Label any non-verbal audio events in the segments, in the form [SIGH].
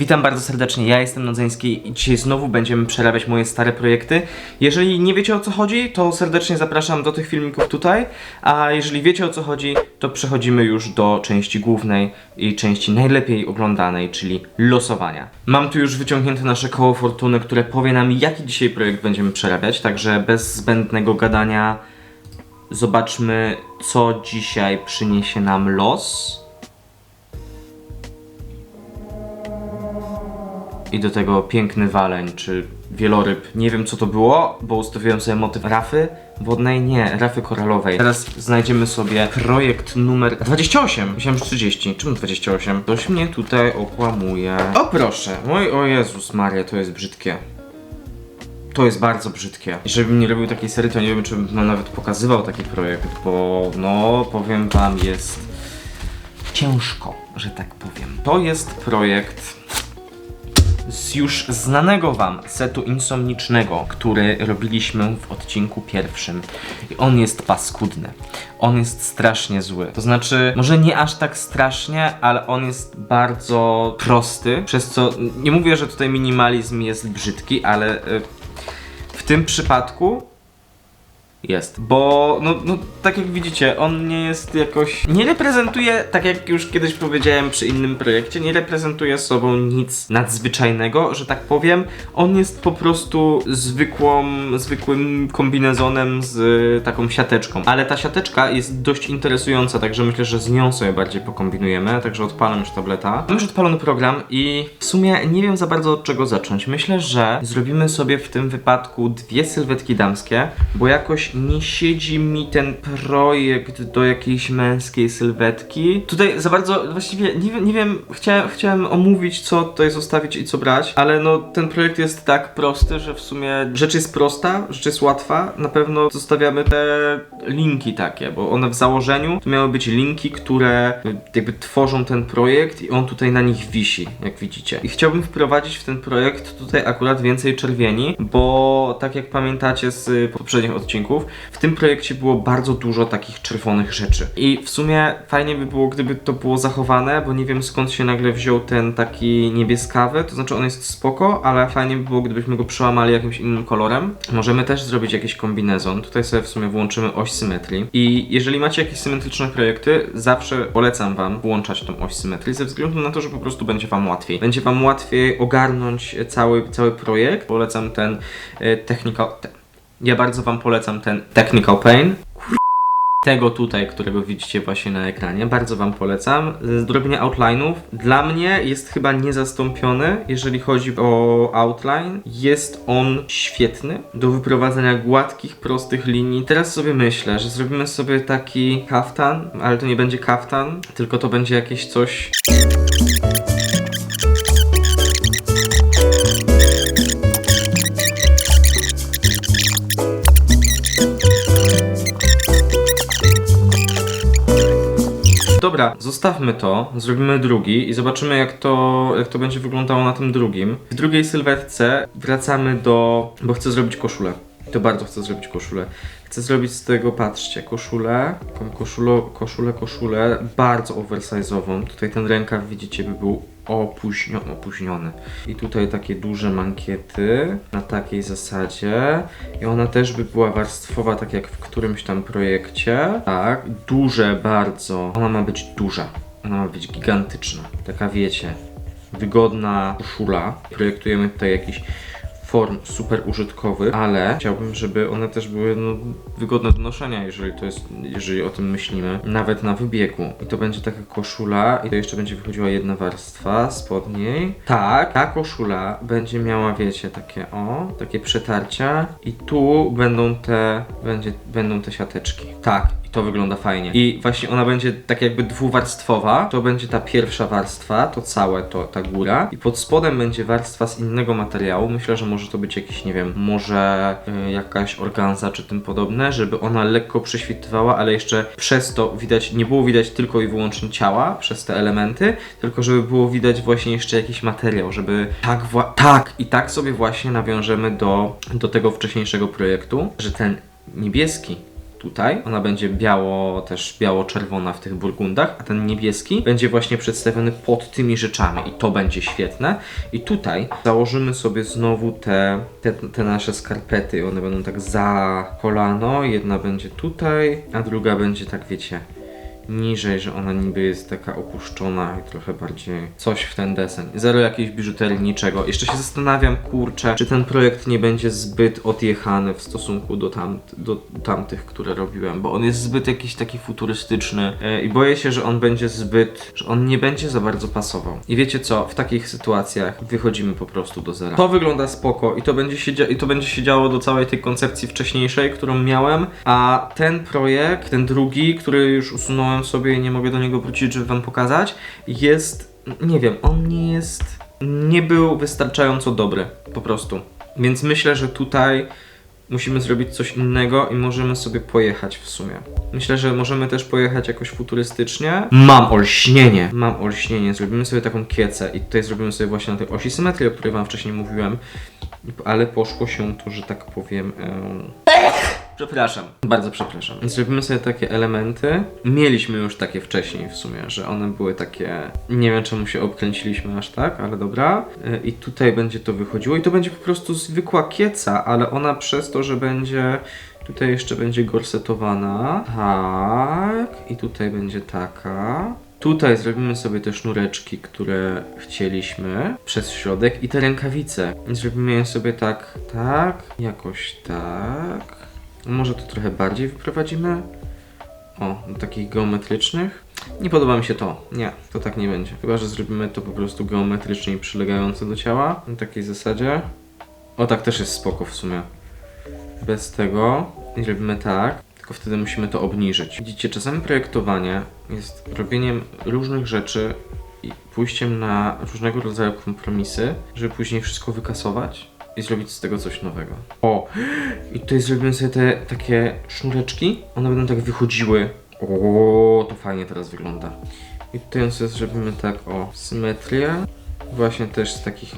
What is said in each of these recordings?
Witam bardzo serdecznie, ja jestem Nodzeński i dzisiaj znowu będziemy przerabiać moje stare projekty. Jeżeli nie wiecie o co chodzi, to serdecznie zapraszam do tych filmików tutaj, a jeżeli wiecie o co chodzi, to przechodzimy już do części głównej i części najlepiej oglądanej, czyli losowania. Mam tu już wyciągnięte nasze koło fortuny, które powie nam jaki dzisiaj projekt będziemy przerabiać, także bez zbędnego gadania zobaczmy co dzisiaj przyniesie nam los. I do tego piękny waleń, czy wieloryb. Nie wiem co to było, bo ustawiłem sobie motyw rafy wodnej, nie, rafy koralowej. Teraz znajdziemy sobie projekt numer 28. Myślałem, że 30. Czemu 28? Ktoś mnie tutaj okłamuje. O proszę, mój o Jezus Maria, to jest brzydkie. To jest bardzo brzydkie. Jeżeli bym nie robił takiej serii, to nie wiem, czy bym nawet pokazywał taki projekt, bo no, powiem wam, jest ciężko, że tak powiem. To jest projekt z już znanego wam setu insomnicznego, który robiliśmy w odcinku pierwszym. I on jest paskudny. On jest strasznie zły. To znaczy, może nie aż tak strasznie, ale on jest bardzo prosty, przez co nie mówię, że tutaj minimalizm jest brzydki, ale y, w tym przypadku jest, bo no, no tak jak widzicie, on nie jest jakoś. Nie reprezentuje, tak jak już kiedyś powiedziałem przy innym projekcie, nie reprezentuje sobą nic nadzwyczajnego, że tak powiem. On jest po prostu zwykłą, zwykłym kombinezonem z taką siateczką. Ale ta siateczka jest dość interesująca, także myślę, że z nią sobie bardziej pokombinujemy. Także odpalam już tableta. Mam już odpalony program i w sumie nie wiem za bardzo od czego zacząć. Myślę, że zrobimy sobie w tym wypadku dwie sylwetki damskie, bo jakoś nie siedzi mi ten projekt do jakiejś męskiej sylwetki. Tutaj za bardzo, właściwie nie, nie wiem, chciałem, chciałem omówić co tutaj zostawić i co brać, ale no ten projekt jest tak prosty, że w sumie rzecz jest prosta, rzecz jest łatwa. Na pewno zostawiamy te linki takie, bo one w założeniu to miały być linki, które jakby tworzą ten projekt i on tutaj na nich wisi, jak widzicie. I chciałbym wprowadzić w ten projekt tutaj akurat więcej czerwieni, bo tak jak pamiętacie z poprzednich odcinków, w tym projekcie było bardzo dużo takich czerwonych rzeczy. I w sumie fajnie by było, gdyby to było zachowane, bo nie wiem skąd się nagle wziął ten taki niebieskawy, to znaczy on jest spoko, ale fajnie by było, gdybyśmy go przełamali jakimś innym kolorem. Możemy też zrobić jakiś kombinezon. Tutaj sobie w sumie włączymy oś symetrii. I jeżeli macie jakieś symetryczne projekty, zawsze polecam wam włączać tą oś symetrii, ze względu na to, że po prostu będzie wam łatwiej. Będzie wam łatwiej ogarnąć cały, cały projekt. Polecam ten e, technical... Te, ja bardzo wam polecam ten Technical Pain. Tego tutaj, którego widzicie właśnie na ekranie, bardzo wam polecam. Zrobienie outline'ów dla mnie jest chyba niezastąpiony, jeżeli chodzi o outline. Jest on świetny do wyprowadzenia gładkich, prostych linii. Teraz sobie myślę, że zrobimy sobie taki kaftan, ale to nie będzie kaftan, tylko to będzie jakieś coś Dobra, zostawmy to, zrobimy drugi i zobaczymy jak to, jak to będzie wyglądało na tym drugim. W drugiej sylwetce wracamy do... bo chcę zrobić koszulę. To bardzo chcę zrobić koszulę. Chcę zrobić z tego, patrzcie, koszulę, taką koszulo, koszulę, koszulę, bardzo oversize'ową. Tutaj ten rękaw, widzicie, by był opóźniony, opóźniony. I tutaj takie duże mankiety na takiej zasadzie. I ona też by była warstwowa, tak jak w którymś tam projekcie. Tak, duże bardzo. Ona ma być duża. Ona ma być gigantyczna. Taka wiecie, wygodna koszula. Projektujemy tutaj jakiś form super użytkowych, ale chciałbym, żeby one też były no, wygodne do noszenia, jeżeli to jest, jeżeli o tym myślimy, nawet na wybiegu. I to będzie taka koszula i to jeszcze będzie wychodziła jedna warstwa spod niej. Tak, ta koszula będzie miała, wiecie, takie o, takie przetarcia i tu będą te, będzie, będą te siateczki. Tak, to wygląda fajnie. I właśnie ona będzie tak jakby dwuwarstwowa. To będzie ta pierwsza warstwa, to całe, to ta góra. I pod spodem będzie warstwa z innego materiału. Myślę, że może to być jakiś, nie wiem, może y, jakaś organza czy tym podobne, żeby ona lekko prześwitywała, ale jeszcze przez to widać, nie było widać tylko i wyłącznie ciała przez te elementy, tylko żeby było widać właśnie jeszcze jakiś materiał, żeby tak, tak i tak sobie właśnie nawiążemy do, do tego wcześniejszego projektu, że ten niebieski tutaj. Ona będzie biało, też biało-czerwona w tych burgundach, a ten niebieski będzie właśnie przedstawiony pod tymi rzeczami i to będzie świetne. I tutaj założymy sobie znowu te, te, te nasze skarpety. One będą tak za kolano. Jedna będzie tutaj, a druga będzie tak, wiecie, niżej, że ona niby jest taka opuszczona i trochę bardziej coś w ten desen. Zero jakiejś biżuterii, niczego. Jeszcze się zastanawiam, kurczę, czy ten projekt nie będzie zbyt odjechany w stosunku do, tamt, do tamtych, które robiłem, bo on jest zbyt jakiś taki futurystyczny e, i boję się, że on będzie zbyt, że on nie będzie za bardzo pasował. I wiecie co, w takich sytuacjach wychodzimy po prostu do zera. To wygląda spoko i to będzie się, i to będzie się działo do całej tej koncepcji wcześniejszej, którą miałem, a ten projekt, ten drugi, który już usunąłem sobie i nie mogę do niego wrócić, żeby wam pokazać, jest, nie wiem, on nie jest, nie był wystarczająco dobry, po prostu. Więc myślę, że tutaj musimy zrobić coś innego i możemy sobie pojechać w sumie. Myślę, że możemy też pojechać jakoś futurystycznie. Mam olśnienie! Mam olśnienie. Zrobimy sobie taką kiecę i tutaj zrobimy sobie właśnie na tej osi symetrii, o której wam wcześniej mówiłem. Ale poszło się to, że tak powiem... em, Przepraszam, bardzo przepraszam. Więc robimy sobie takie elementy. Mieliśmy już takie wcześniej w sumie, że one były takie. Nie wiem czemu się obkręciliśmy aż tak, ale dobra. Y, I tutaj będzie to wychodziło. I to będzie po prostu zwykła kieca, ale ona przez to, że będzie. Tutaj jeszcze będzie gorsetowana. Tak. I tutaj będzie taka. Tutaj zrobimy sobie te sznureczki, które chcieliśmy przez środek i te rękawice. Zrobimy je sobie tak, tak, jakoś tak. Może to trochę bardziej wyprowadzimy. O, do takich geometrycznych. Nie podoba mi się to. Nie, to tak nie będzie. Chyba, że zrobimy to po prostu geometrycznie i przylegające do ciała. Na takiej zasadzie. O, tak też jest spoko w sumie. Bez tego. I tak. Tylko wtedy musimy to obniżyć. Widzicie, czasami projektowanie jest robieniem różnych rzeczy i pójściem na różnego rodzaju kompromisy, żeby później wszystko wykasować i zrobić z tego coś nowego. O! I tutaj zrobimy sobie te takie sznureczki. One będą tak wychodziły. O, to fajnie teraz wygląda. I tutaj sobie zrobimy tak, o, symetrię. Właśnie też z takich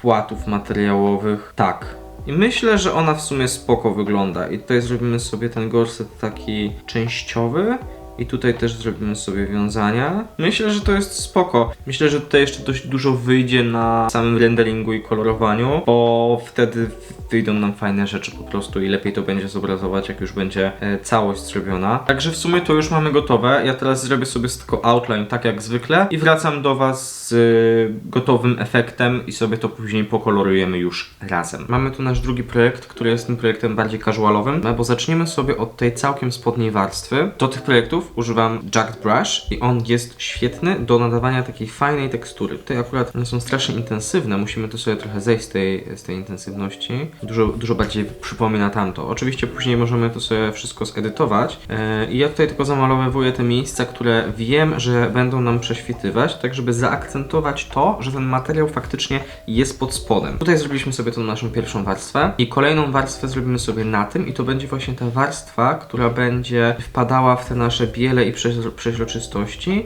płatów materiałowych. Tak. I myślę, że ona w sumie spoko wygląda. I tutaj zrobimy sobie ten gorset taki częściowy. I tutaj też zrobimy sobie wiązania. Myślę, że to jest spoko. Myślę, że tutaj jeszcze dość dużo wyjdzie na samym renderingu i kolorowaniu, bo wtedy wyjdą nam fajne rzeczy po prostu i lepiej to będzie zobrazować, jak już będzie e, całość zrobiona. Także w sumie to już mamy gotowe. Ja teraz zrobię sobie tylko outline, tak jak zwykle i wracam do Was z e, gotowym efektem i sobie to później pokolorujemy już razem. Mamy tu nasz drugi projekt, który jest tym projektem bardziej casualowym, no bo zaczniemy sobie od tej całkiem spodniej warstwy. Do tych projektów używam Jagged Brush i on jest świetny do nadawania takiej fajnej tekstury. Tutaj akurat one są strasznie intensywne, musimy to sobie trochę zejść z tej, z tej intensywności. Dużo, dużo bardziej przypomina tamto. Oczywiście później możemy to sobie wszystko zedytować e, i ja tutaj tylko zamalowuję te miejsca, które wiem, że będą nam prześwitywać, tak żeby zaakcentować to, że ten materiał faktycznie jest pod spodem. Tutaj zrobiliśmy sobie tą naszą pierwszą warstwę i kolejną warstwę zrobimy sobie na tym i to będzie właśnie ta warstwa, która będzie wpadała w te nasze biele i przeźro- przeźroczystości.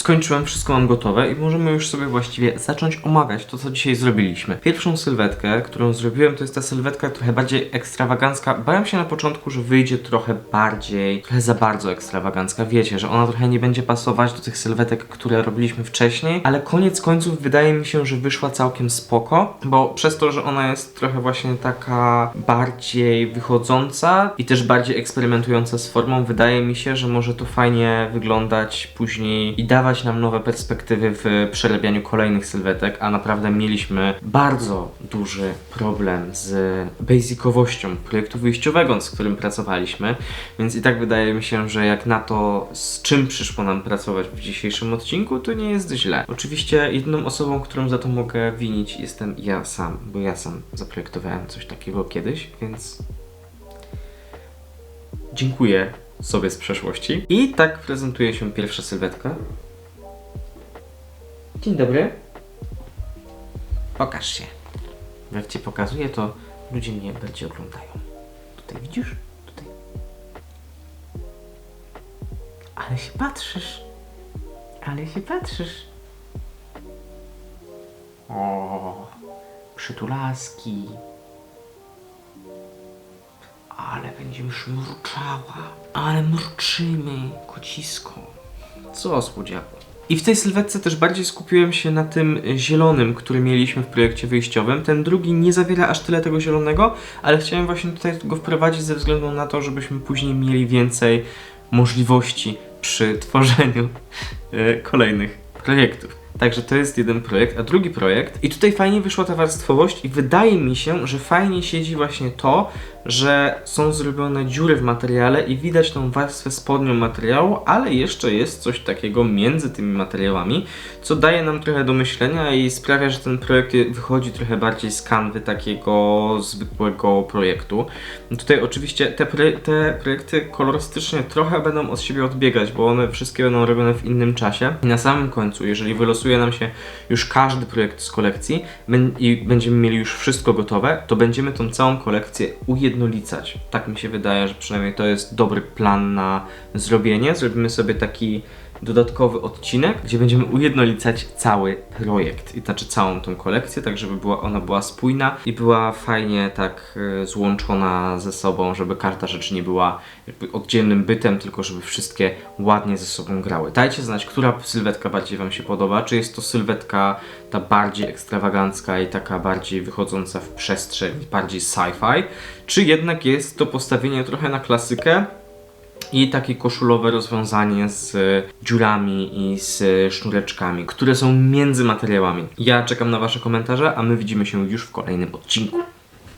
Skończyłem, wszystko mam gotowe i możemy już sobie właściwie zacząć omawiać to, co dzisiaj zrobiliśmy. Pierwszą sylwetkę, którą zrobiłem, to jest ta sylwetka trochę bardziej ekstrawagancka. Bałem się na początku, że wyjdzie trochę bardziej, trochę za bardzo ekstrawagancka. Wiecie, że ona trochę nie będzie pasować do tych sylwetek, które robiliśmy wcześniej, ale koniec końców wydaje mi się, że wyszła całkiem spoko, bo przez to, że ona jest trochę właśnie taka bardziej wychodząca i też bardziej eksperymentująca z formą, wydaje mi się, że może to fajnie wyglądać później i dawać nam nowe perspektywy w przerabianiu kolejnych sylwetek, a naprawdę mieliśmy bardzo duży problem z basicowością projektu wyjściowego, z którym pracowaliśmy, więc i tak wydaje mi się, że jak na to, z czym przyszło nam pracować w dzisiejszym odcinku, to nie jest źle. Oczywiście jedną osobą, którą za to mogę winić jestem ja sam, bo ja sam zaprojektowałem coś takiego kiedyś, więc dziękuję sobie z przeszłości. I tak prezentuje się pierwsza sylwetka. Dzień dobry. Pokaż się. Jak cię pokazuję, to ludzie mnie bardziej oglądają. Tutaj widzisz? Tutaj. Ale się patrzysz. Ale się patrzysz. O, przytulaski. Ale będziemy szmurczała. Ale mruczymy, kocisko. Co, słodziaku? I w tej sylwetce też bardziej skupiłem się na tym zielonym, który mieliśmy w projekcie wyjściowym. Ten drugi nie zawiera aż tyle tego zielonego, ale chciałem właśnie tutaj go wprowadzić ze względu na to, żebyśmy później mieli więcej możliwości przy [LAUGHS] tworzeniu e, kolejnych projektów. Także to jest jeden projekt, a drugi projekt. I tutaj fajnie wyszła ta warstwowość i wydaje mi się, że fajnie siedzi właśnie to, że są zrobione dziury w materiale i widać tą warstwę spodnią materiału, ale jeszcze jest coś takiego między tymi materiałami, co daje nam trochę do myślenia i sprawia, że ten projekt wychodzi trochę bardziej z kanwy takiego zwykłego projektu. Tutaj oczywiście te, te projekty kolorystycznie trochę będą od siebie odbiegać, bo one wszystkie będą robione w innym czasie. I na samym końcu, jeżeli wylosuje nam się już każdy projekt z kolekcji i będziemy mieli już wszystko gotowe, to będziemy tą całą kolekcję ujednolicać. Tak mi się wydaje, że przynajmniej to jest dobry plan na zrobienie. Zrobimy sobie taki dodatkowy odcinek, gdzie będziemy ujednolicać cały projekt, i znaczy całą tą kolekcję, tak żeby była, ona była spójna i była fajnie tak e, złączona ze sobą, żeby każda rzecz nie była jakby oddzielnym bytem, tylko żeby wszystkie ładnie ze sobą grały. Dajcie znać, która sylwetka bardziej Wam się podoba, czy jest to sylwetka ta bardziej ekstrawagancka i taka bardziej wychodząca w przestrzeń, bardziej sci-fi, czy jednak jest to postawienie trochę na klasykę, i takie koszulowe rozwiązanie z dziurami i z sznureczkami, które są między materiałami. Ja czekam na Wasze komentarze, a my widzimy się już w kolejnym odcinku.